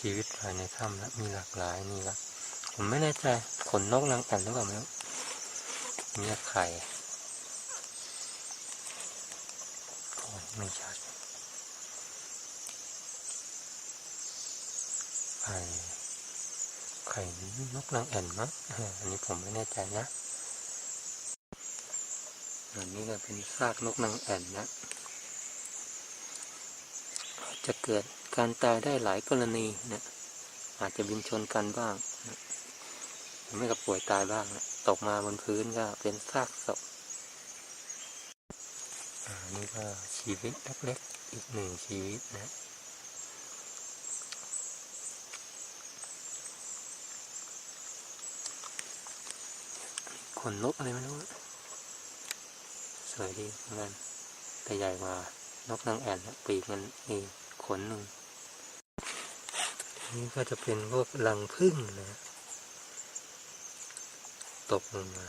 ชีวิตภายในถ้ำและมีหลากหลายนี่ละผมไม่แน่ใจขนนกนางแอ่นหรือเปล่าไม่รู้เนี่ยไข่โอ้ยไม่ชัดไข่ไข่นกนางแอ่นมั้งอออันนี้ผมไม่แน่ใจนะอันนี้ก็เป็นซากนกนางแอ่นนะจะเกิด การตายได้หลายกรณีนะอาจจะบินชนกันบ้างนะหรือไม่ก็ป่วยตายบ้างนะตกมาบนพื้นก็เป็นซากศพอ่านี่ก็ชีวิตเล็กๆอีกหนึ่งชีวิตนะขนนกอะไรไม่รู้ สวยดีเหมือนกันแต่ใหญ่กว่านกนางแอ่นนะปีกมันมีขนหนึ่ง นี่ก็จะเป็นพวกรังพึ่งนะ ตกลงมา